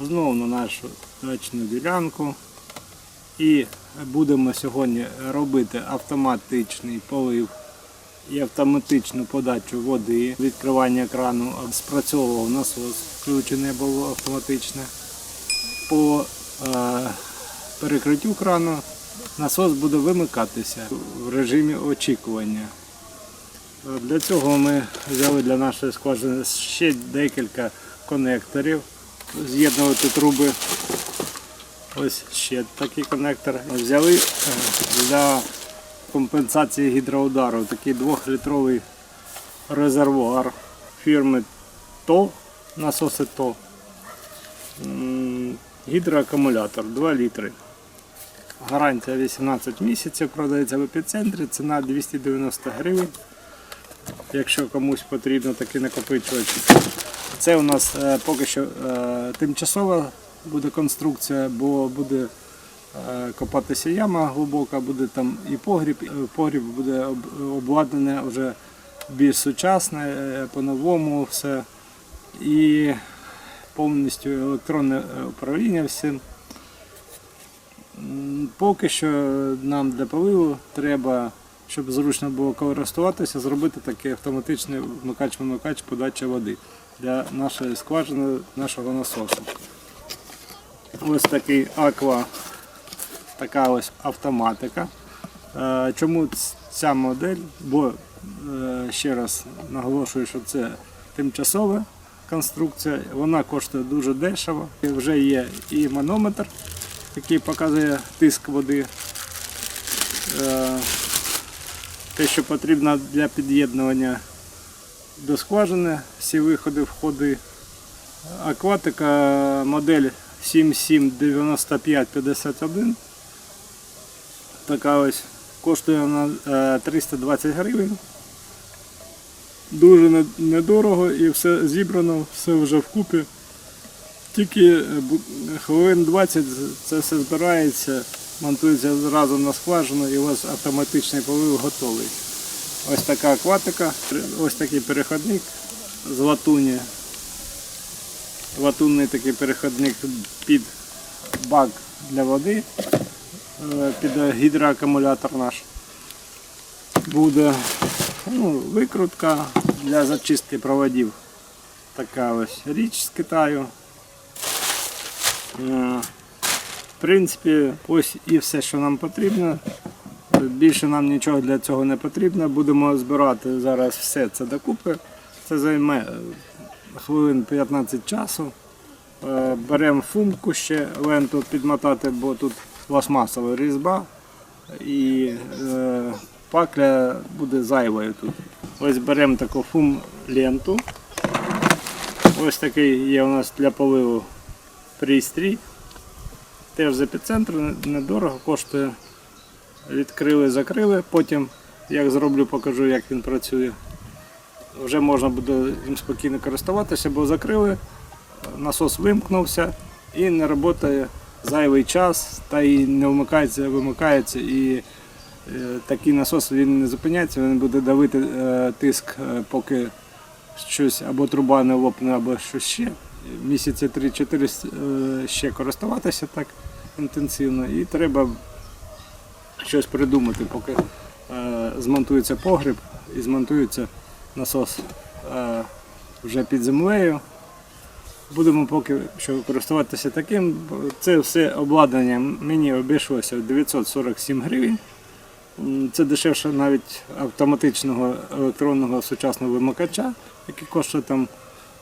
знову на нашу дачну ділянку. І будемо сьогодні робити автоматичний полив і автоматичну подачу води. Відкривання крану спрацьовував насос, включене було автоматичне. По е, перекриттю крану насос буде вимикатися в режимі очікування. Для цього ми взяли для нашої скважини ще декілька конекторів, з'єднувати труби. Ось ще такий конектор. Взяли е, для компенсації гідроудару такий 2-літровий резервуар фірми ТО, насоси ТО. Гідроакумулятор 2 літри. Гарантія 18 місяців, продається в епіцентрі, ціна 290 гривень. Якщо комусь потрібно такий накопичувач. Це у нас е, поки що е, тимчасова буде конструкція, бо буде е, копатися яма глибока, буде там і погріб. Погріб буде обладнане вже більш сучасне, по-новому все. І повністю електронне управління всім. Поки що нам для поливу треба, щоб зручно було користуватися, зробити такий автоматичний вмикач-вимикач подача води для нашої скважини, нашого насосу. Ось такий аква, така ось автоматика. Е, Чому ця модель? Бо е, ще раз наголошую, що це тимчасова конструкція, вона коштує дуже дешево. Вже є і манометр, який показує тиск води. Е, Те, що потрібно для під'єднування до скважини, всі виходи, входи. Акватика модель 779551. Така ось коштує вона е, 320 гривень. Дуже недорого і все зібрано, все вже вкупі. Тільки е, хвилин 20 це все збирається, монтується зразу на скважину і у вас автоматичний полив готовий. Ось така акватика, ось такий переходник з латуні. Латунний такий переходник під бак для води, е, під гідроакумулятор наш. Буде ну, викрутка для зачистки проводів. Така ось річ з Китаю. Е, В принципі, ось і все, що нам потрібно. Більше нам нічого для цього не потрібно. Будемо збирати зараз все це докупи. Це займе е, хвилин 15 часу. Е, Беремо фумку ще ленту підмотати, бо тут пластмасова різьба і е, пакля буде зайвою тут. Ось беремо таку фум ленту. Ось такий є у нас для поливу пристрій. Теж з епіцентру недорого коштує. Відкрили, закрили, потім як зроблю, покажу, як він працює. Вже можна буде їм спокійно користуватися, бо закрили, насос вимкнувся і не працює зайвий час, та і не вмикається, вимикається. І е, такий насос він не зупиняється, він буде давити е, тиск, е, поки щось або труба не лопне, або щось ще. Місяці 3-4 е, ще користуватися так інтенсивно. І треба щось придумати, поки е, змонтується погріб і змонтується насос е, вже під землею. Будемо поки що користуватися таким. Це все обладнання мені обійшлося 947 гривень. Це дешевше навіть автоматичного електронного сучасного вимикача, який коштує там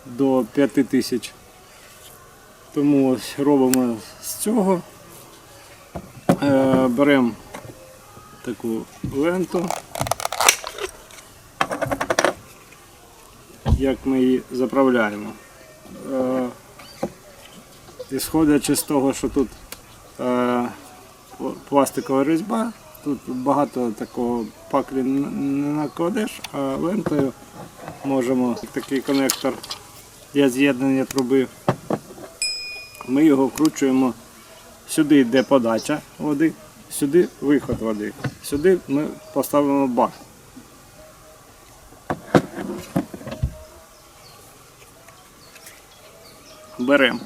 до 5 тисяч. Тому ось робимо з цього. Е, Беремо таку ленту. Як ми її заправляємо. Е, Ісходячи з того, що тут е, пластикова різьба, тут багато такого паклі не накладеш, а лентою можемо такий конектор для з'єднання труби. Ми його вкручуємо Сюди йде подача води, сюди виход води. Сюди ми поставимо бак. Беремо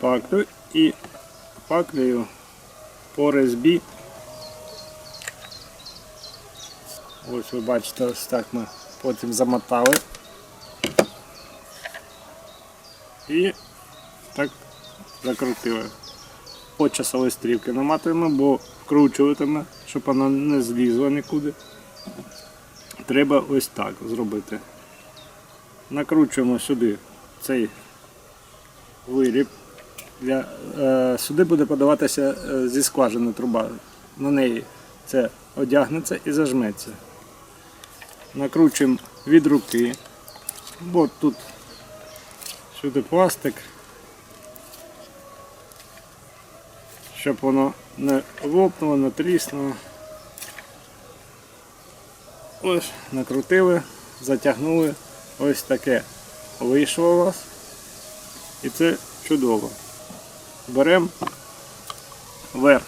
паклю і паклею по резьбі. Ось ви бачите, ось так ми потім замотали. І так закрутили. По часовій стрілки наматуємо, бо вкручуватиме, щоб воно не злізло нікуди. Треба ось так зробити. Накручуємо сюди цей виріб. Для, е, сюди буде подаватися е, зі скважини труба. На неї це одягнеться і зажметься. Накручуємо від руки, бо тут сюди пластик, щоб воно не лопнуло, не тріснуло. Ось, накрутили, затягнули. Ось таке вийшло у вас. І це чудово. Беремо верх.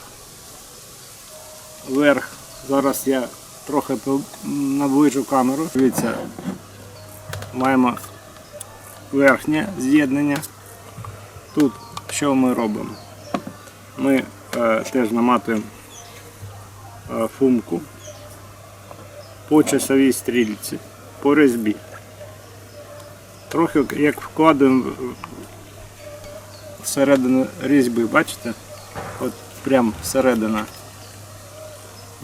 Верх. Зараз я трохи наближу камеру. Дивіться, маємо верхнє з'єднання. Тут що ми робимо? Ми е, теж наматуємо е, фумку по часовій стрільці, по резьбі. Трохи як вкладаємо всередину різьби, бачите? От прям всередина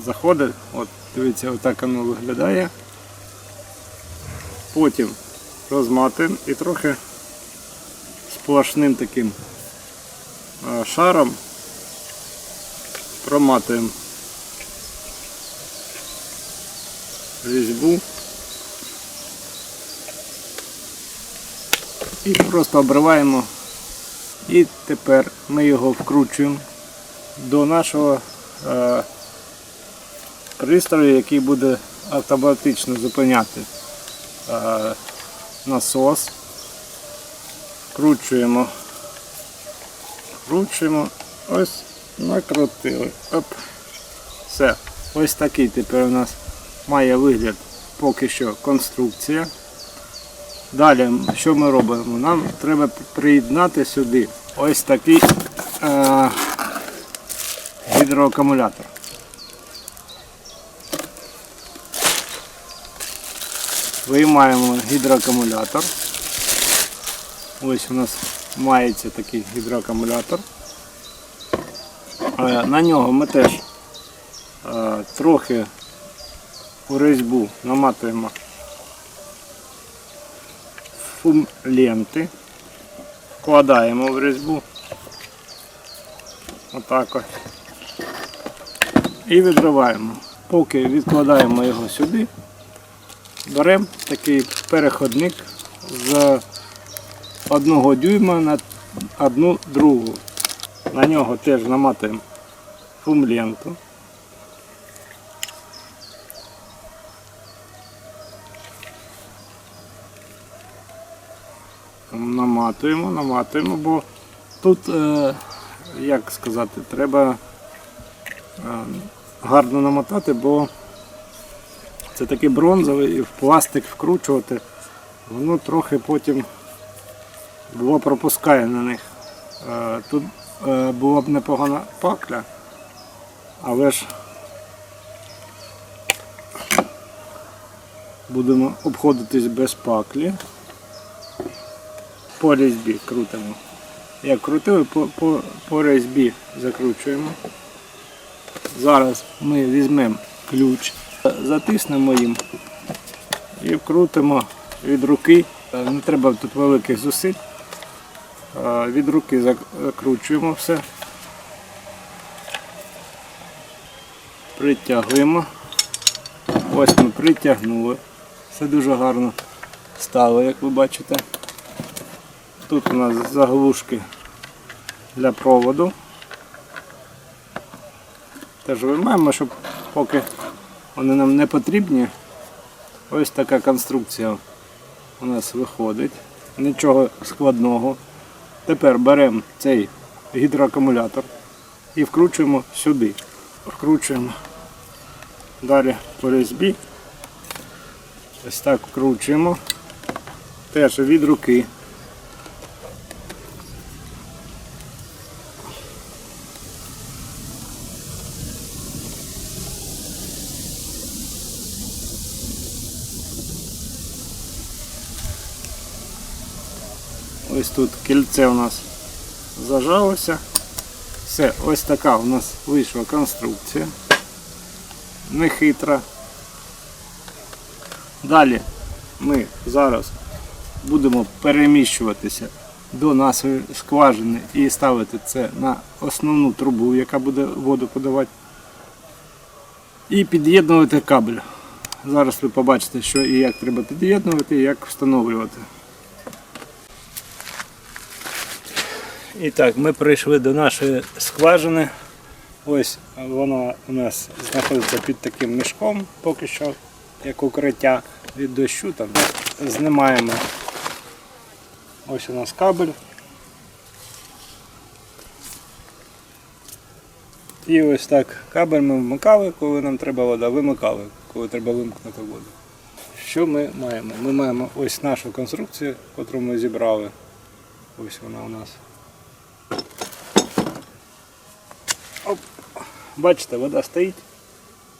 заходить, от дивіться, отак воно виглядає. Потім розматуємо і трохи сплошним таким е, шаром проматуємо. Різьбу. І просто обриваємо. І тепер ми його вкручуємо до нашого е, пристрою, який буде автоматично зупиняти е, насос. Вкручуємо, вкручуємо, ось накрутили. Оп. Все. Ось такий тепер у нас має вигляд поки що конструкція. Далі, що ми робимо? Нам треба приєднати сюди ось такий е, гідроакумулятор. Виймаємо гідроакумулятор. Ось у нас мається такий гідроакумулятор. Е, На нього ми теж е, трохи у резьбу наматуємо фум ленти, вкладаємо в резьбу. Отак ось. І відриваємо. Поки відкладаємо його сюди, беремо такий переходник з одного дюйма на одну другу. На нього теж наматуємо фум-ленту. Наматуємо, наматуємо, бо тут, е, як сказати, треба е, гарно намотати, бо це такий бронзовий в пластик вкручувати, воно трохи потім було пропускає на них. Е, Тут була б непогана пакля, але ж будемо обходитись без паклі. По різьбі крутимо. Як крутили, по, по, по різьбі закручуємо. Зараз ми візьмемо ключ, затиснемо їм і вкрутимо від руки. Не треба тут великих зусиль. Від руки закручуємо все. Притягуємо. Ось ми притягнули. Все дуже гарно стало, як ви бачите. Тут у нас заглушки для проводу. Теж виймаємо, щоб поки вони нам не потрібні. Ось така конструкція у нас виходить. Нічого складного. Тепер беремо цей гідроакумулятор і вкручуємо сюди. Вкручуємо Далі по різьбі. Ось так вкручуємо. Теж від руки. Ось тут кільце у нас зажалося. Все, ось така у нас вийшла конструкція. Нехитра. Далі ми зараз будемо переміщуватися до нашої скважини і ставити це на основну трубу, яка буде воду подавати. І під'єднувати кабель. Зараз ви побачите, що і як треба під'єднувати, і як встановлювати. І так, ми прийшли до нашої скважини. Ось вона у нас знаходиться під таким мішком поки що, як укриття від дощу. Там знімаємо. Ось у нас кабель. І ось так кабель ми вмикали, коли нам треба вода, вимикали, коли треба вимкнути воду. Що ми маємо? Ми маємо ось нашу конструкцію, яку ми зібрали. Ось вона у нас. Оп. Бачите, вода стоїть.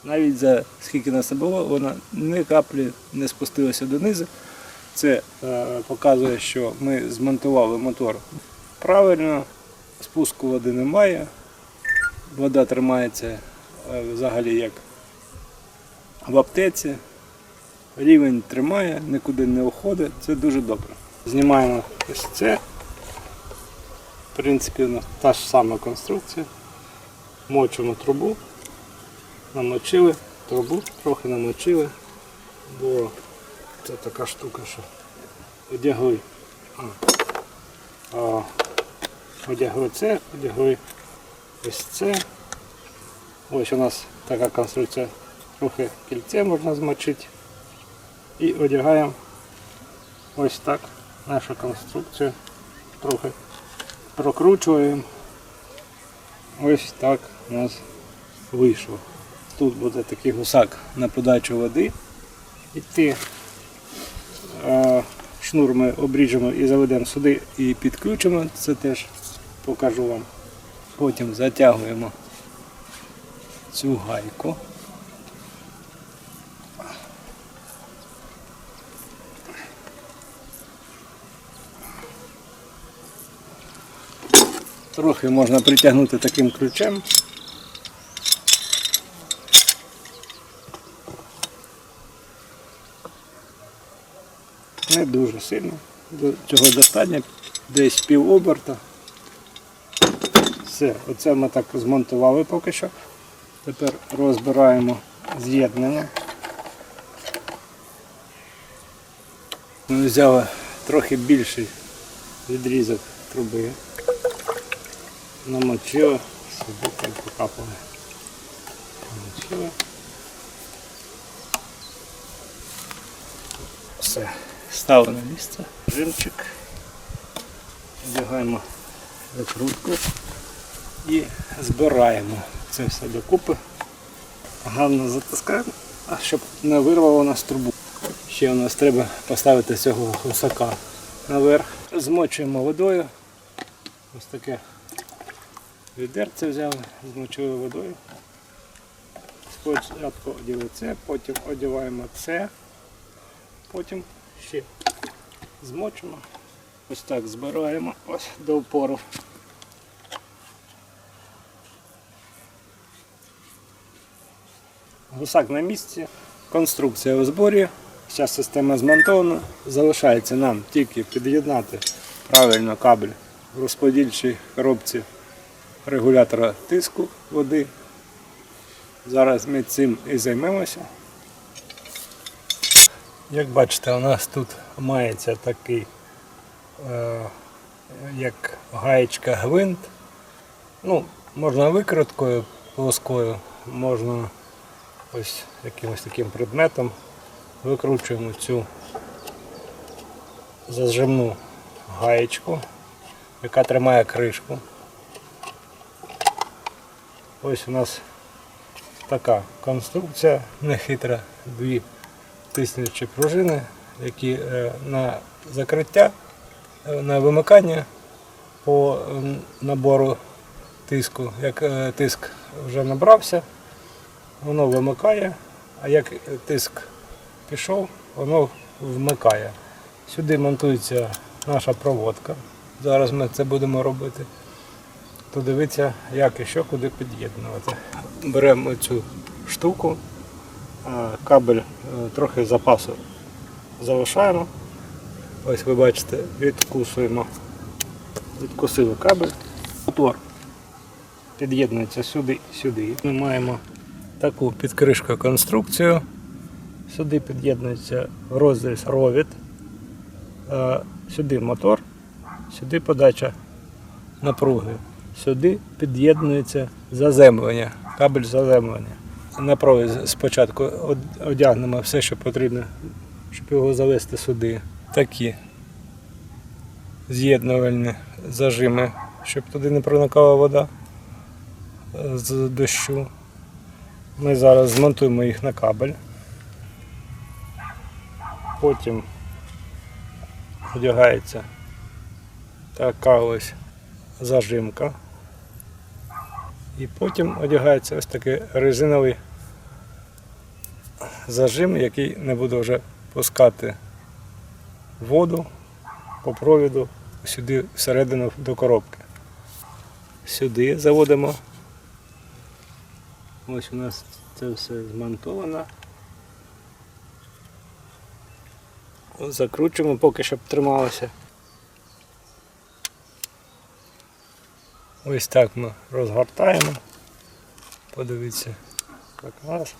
Навіть за скільки нас не було, вона ні каплі не спустилася донизу. Це е, показує, що ми змонтували мотор правильно, спуску води немає, вода тримається е, взагалі як в аптеці, рівень тримає, нікуди не уходить, це дуже добре. Знімаємо ось це. В принципі, у та ж сама конструкція. Мочимо трубу, намочили трубу, трохи намочили, бо це така штука, що одягли. Одягли це, одягли ось це. Ось у нас така конструкція, трохи кільце можна змочити. І одягаємо ось так нашу конструкцію. Трохи прокручуємо. Ось так у нас вийшло. Тут буде такий гусак на подачу води. Іти е, шнур ми обріжемо і заведемо сюди і підключимо, це теж покажу вам. Потім затягуємо цю гайку. Трохи можна притягнути таким ключем. Не дуже сильно. До цього достатньо. Десь пів оберта. Все, оце ми так змонтували поки що. Тепер розбираємо з'єднання. Ми взяли трохи більший відрізок труби. Намочили, сюди там покапали. Намочили. Все, ставимо на місце. Жимчик. Вдягаємо закрутку і збираємо це все докупи. Гарно затискаємо, а щоб не вирвало нас трубу. Ще у нас треба поставити цього гусака наверх. Змочуємо водою. Ось таке відерце взяли, змочили водою. Спочатку одягли це, потім одягаємо це, потім ще змочимо. Ось так збираємо ось до опору. Гусак на місці, конструкція у зборі, вся система змонтована. Залишається нам тільки під'єднати правильно кабель в розподільчій коробці регулятора тиску води. Зараз ми цим і займемося. Як бачите, у нас тут мається такий е, як гаєчка гвинт. Ну, можна викруткою плоскою, можна ось якимось таким предметом. Викручуємо цю зажимну гаєчку, яка тримає кришку. Ось у нас така конструкція нехитра, дві тиснучі пружини, які е, на закриття, е, на вимикання по набору тиску. Як е, тиск вже набрався, воно вимикає, а як тиск пішов, воно вмикає. Сюди монтується наша проводка. Зараз ми це будемо робити. То дивіться, як і що куди під'єднувати. Беремо цю штуку, кабель е, трохи запасу залишаємо. Ось ви бачите, відкусуємо. Відкусили кабель. Мотор під'єднується сюди, сюди. Ми маємо таку підкришку конструкцію. Сюди під'єднується розріз ровід. Е, Сюди мотор, сюди подача напруги. Сюди під'єднується заземлення, кабель заземлення. На провід спочатку одягнемо все, що потрібно, щоб його завести сюди. Такі з'єднувальні зажими, щоб туди не проникала вода е, з дощу. Ми зараз змонтуємо їх на кабель. Потім одягається така ось зажимка. І потім одягається ось такий резиновий зажим, який не буде вже пускати воду по провіду сюди всередину до коробки. Сюди заводимо. Ось у нас це все змонтовано. Закручуємо поки щоб трималося. Ось так ми розгортаємо. Подивіться, як нас.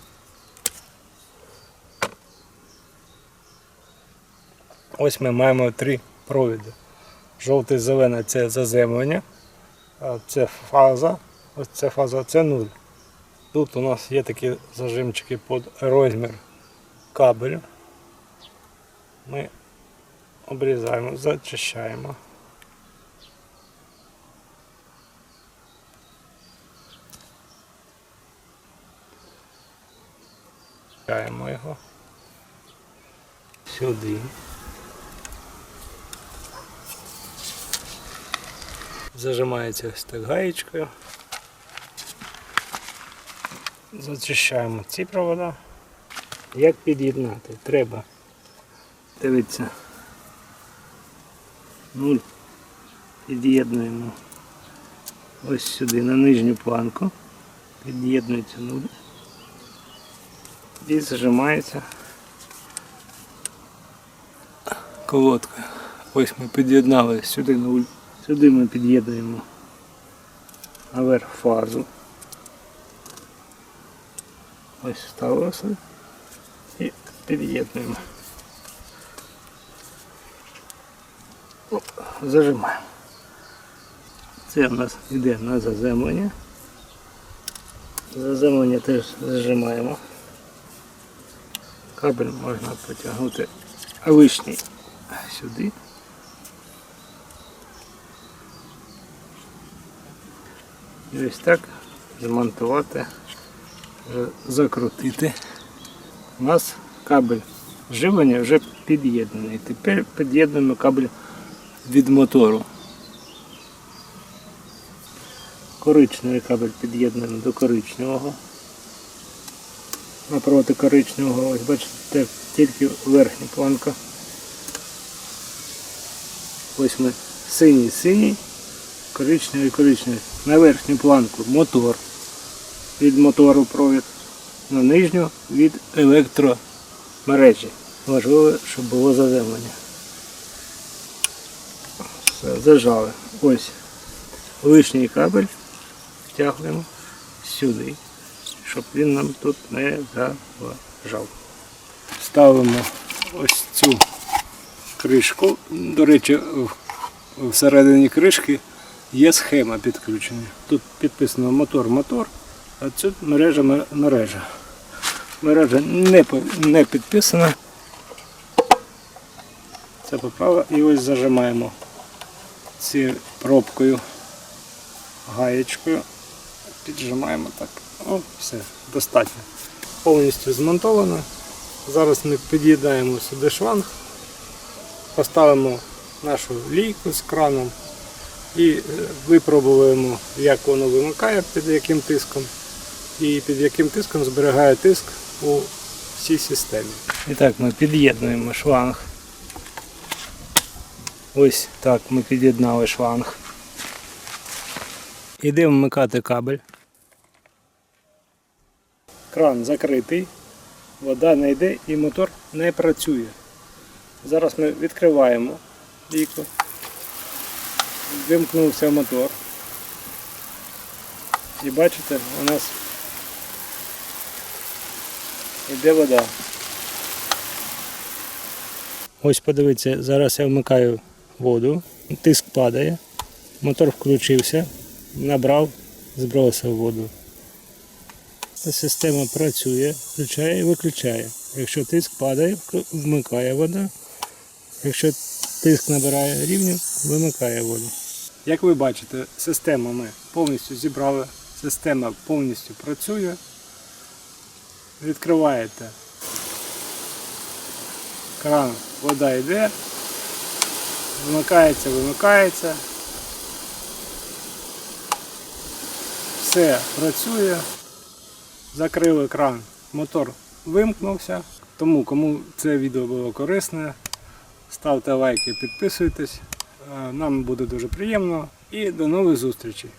Ось ми маємо три провіди. Жовтий зелений це заземлення, а це фаза, ось це фаза, це нуль. Тут у нас є такі зажимчики під розмір кабелю. Ми обрізаємо, зачищаємо. Чаємо його сюди. Зажимається ось так гаєчкою. Зачищаємо ці провода. Як під'єднати? Треба. Дивіться. Нуль. Під'єднуємо ось сюди на нижню планку. Під'єднується нуль. І зажимається колодкою. Ось ми під'єднали сюди нуль. Сюди ми під'єднуємо наверх фазу. Ось вставилося і під'єднуємо. Зажимаємо. Це в нас йде на заземлення. Заземлення теж зажимаємо. Кабель можна потягнути лишній сюди. І ось так змонтувати, закрутити. У нас кабель живлення вже під'єднаний. Тепер під'єднуємо кабель від мотору. Коричневий кабель під'єднуємо до коричневого. Напроти коричневого, ось бачите, тільки верхня планка. Ось ми синій, синій, коричневий, коричневий. На верхню планку мотор. Від мотору провід. На нижню від електромережі. Важливо, щоб було заземлення. Все, зажали. Ось лишній кабель втягуємо сюди, щоб він нам тут не заважав. Ставимо ось цю кришку. До речі, всередині кришки є схема підключення. Тут підписано мотор-мотор, а тут мережа мережа. Мережа не, не підписана. Це поправа і ось зажимаємо ці пробкою, гаєчкою. Піджимаємо так. О, все, достатньо. Повністю змонтовано. Зараз ми під'їдаємо сюди шланг, поставимо нашу лійку з краном і е, випробуємо, як воно вимикає, під яким тиском, і під яким тиском зберігає тиск у всій системі. І так ми під'єднуємо шланг Ось так ми під'єднали шланг. Ідемо вмикати кабель. Кран закритий, вода не йде і мотор не працює. Зараз ми відкриваємо вікно. Вимкнувся мотор. І бачите, у нас йде вода. Ось подивіться, зараз я вмикаю воду, тиск падає, мотор включився, набрав, збросив воду. Система працює, включає і виключає. Якщо тиск падає, вмикає вода. Якщо тиск набирає рівню, вимикає воду. Як ви бачите, систему ми повністю зібрали, система повністю працює. Відкриваєте кран, вода йде, вмикається, вимикається. Все працює. Закрили кран, мотор вимкнувся. Тому кому це відео було корисне, ставте лайки, підписуйтесь. Е, Нам буде дуже приємно. І до нових зустрічей.